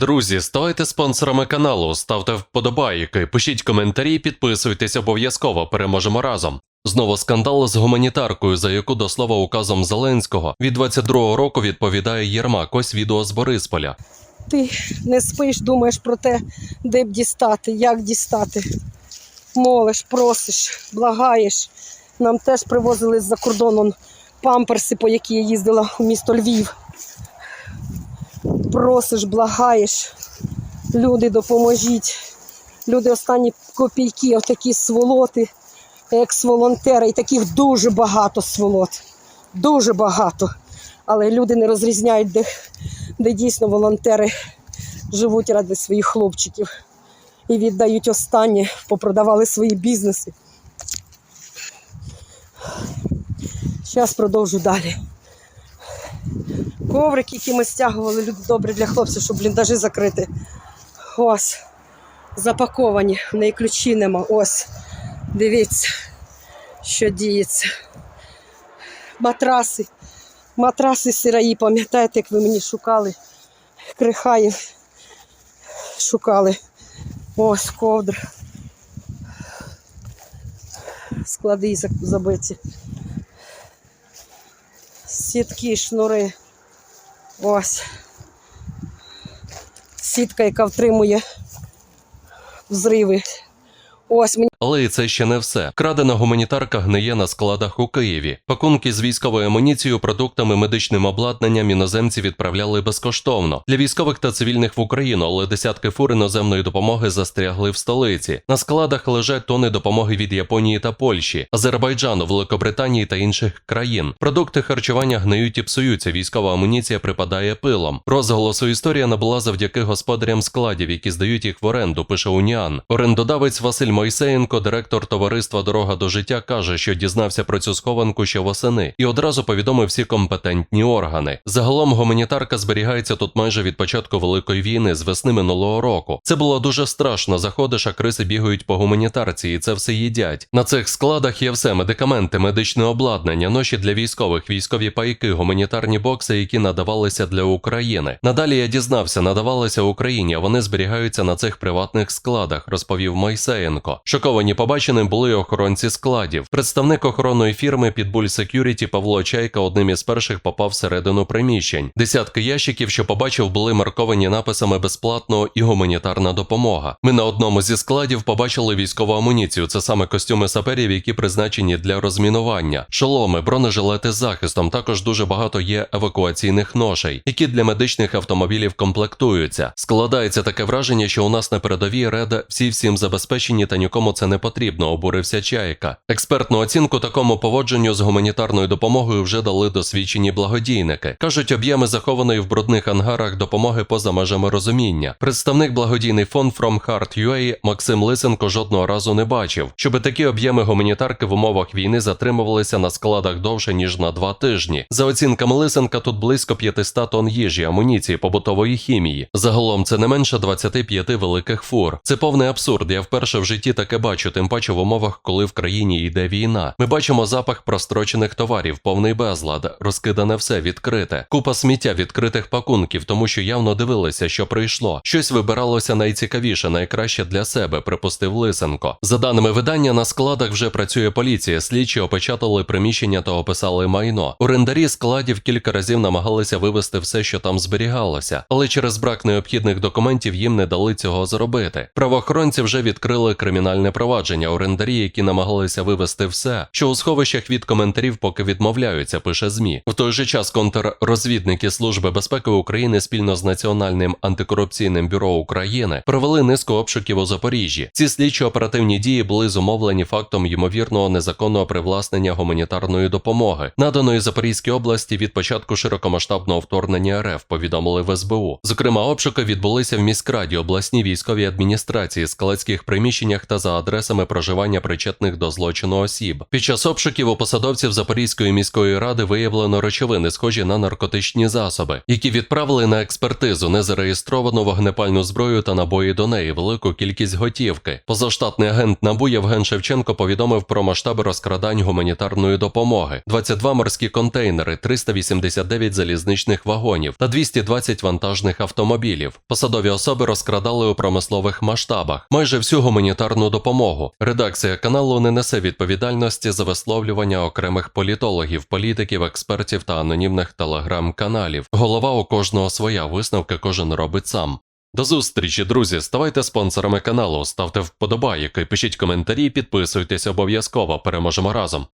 Друзі, ставайте спонсорами каналу, ставте вподобайки, пишіть коментарі, підписуйтесь обов'язково. Переможемо разом. Знову скандал з гуманітаркою, за яку до слова указом Зеленського від 22-го року відповідає Єрмак. Ось відео з Борисполя. Ти не спиш, думаєш про те, де б дістати, як дістати. Молиш, просиш, благаєш. Нам теж привозили з-за кордону памперси, по які я їздила у місто Львів. Просиш, благаєш. Люди, допоможіть. Люди останні копійки, отакі сволоти, екс-волонтери, і таких дуже багато сволот. Дуже багато. Але люди не розрізняють, де, де дійсно волонтери живуть ради своїх хлопчиків і віддають останнє, попродавали свої бізнеси. Зараз продовжу далі. Коврики, які ми стягували, люди добре для хлопців, щоб бліндажі закрити. Ось. Запаковані, в неї ключі нема. Ось. Дивіться, що діється. Матраси. Матраси сираї, пам'ятаєте, як ви мені шукали? Крихаїв шукали. Ось ковдр. Склади забиті. Сітки, шнури. Ось. Сітка, яка втримує взриви. Ось мені. Але і це ще не все. Крадена гуманітарка гниє на складах у Києві. Пакунки з військовою амуніцією, продуктами, медичним обладнанням іноземці відправляли безкоштовно для військових та цивільних в Україну, але десятки фур іноземної допомоги застрягли в столиці. На складах лежать тони допомоги від Японії та Польщі, Азербайджану, Великобританії та інших країн. Продукти харчування гниють і псуються. Військова амуніція припадає пилом. Розголосу історія набула завдяки господарям складів, які здають їх в оренду. Пише Уніан. Орендодавець Василь Мойсеєнко, директор товариства Дорога до життя, каже, що дізнався про цю схованку ще восени і одразу повідомив всі компетентні органи. Загалом гуманітарка зберігається тут майже від початку великої війни з весни минулого року. Це було дуже страшно. Заходиш, а криси бігають по гуманітарці, і це все їдять. На цих складах є все: медикаменти, медичне обладнання, ноші для військових, військові пайки, гуманітарні бокси, які надавалися для України. Надалі я дізнався, надавалися Україні, а вони зберігаються на цих приватних складах, розповів Майсеєнко. Шоковані побаченим були охоронці складів. Представник охоронної фірми Pitbull Security Павло Чайка одним із перших попав всередину приміщень. Десятки ящиків, що побачив, були марковані написами безплатно і гуманітарна допомога. Ми на одному зі складів побачили військову амуніцію. Це саме костюми саперів, які призначені для розмінування, шоломи, бронежилети з захистом. Також дуже багато є евакуаційних ношей, які для медичних автомобілів комплектуються. Складається таке враження, що у нас на передовій реда всі всім забезпечені та нікому це не потрібно, обурився Чайка. Експертну оцінку такому поводженню з гуманітарною допомогою вже дали досвідчені благодійники. Кажуть, об'єми захованої в брудних ангарах допомоги поза межами розуміння. Представник благодійний фонд From Heart UA Максим Лисенко жодного разу не бачив, щоби такі об'єми гуманітарки в умовах війни затримувалися на складах довше ніж на два тижні. За оцінками Лисенка, тут близько 500 тонн їжі, амуніції, побутової хімії. Загалом це не менше 25 великих фур. Це повний абсурд. Я вперше в житті таке бачу, тим паче в умовах, коли в країні йде війна. Ми бачимо запах прострочених товарів, повний безлад, розкидане все відкрите, купа сміття відкритих пакунків, тому що явно дивилися, що прийшло. Щось вибиралося найцікавіше, найкраще для себе, припустив Лисенко. За даними видання, на складах вже працює поліція. Слідчі опечатали приміщення та описали майно. Орендарі складів кілька разів намагалися вивести все, що там зберігалося, але через брак необхідних документів їм не дали цього зробити. Правоохоронці вже відкрили кримінальне провадження. Орендарі, які намагалися вивести все, що у сховищах від коментарів поки відмовляються, пише ЗМІ. В той же час контррозвідники Служби безпеки України спільно з Національним антикорупційним бюро України провели низку обшуків у Запоріжжі. Ці слідчо оперативні дії були зумовлені фактом ймовірного незаконного привласнення гуманітарної допомоги, наданої Запорізькій області від початку широкомасштабного вторгнення РФ. Повідомили в СБУ. Зокрема, обшуки відбулися в міськраді, обласній військовій адміністрації, складських приміщеннях та за адресами проживання причетних до злочину осіб. Під час обшуків у посадовців Запорізької міської ради виявлено речовини, схожі на наркотичні засоби, які відправили на експертизу незареєстровану вогнепальну зброю та набої до неї, велику кількість готівки. Позаштатний агент НАБУ Євген Шевченко повідомив про масштаби розкрадань гуманітарної допомоги: 22 морські контейнери, 389 залізничних вагонів та 220 вантажних автомобілів. Посадові особи розкрадали у промислових масштабах майже всю гуманітарну допомогу. Редакція каналу не несе відповідальності за висловлювання окремих політологів, політиків, експертів та анонімних телеграм-каналів. Голова у кожного своя висновки кожен робить сам. До зустрічі, друзі. Ставайте спонсорами каналу, ставте вподобайки, пишіть коментарі, підписуйтесь обов'язково. Переможемо разом.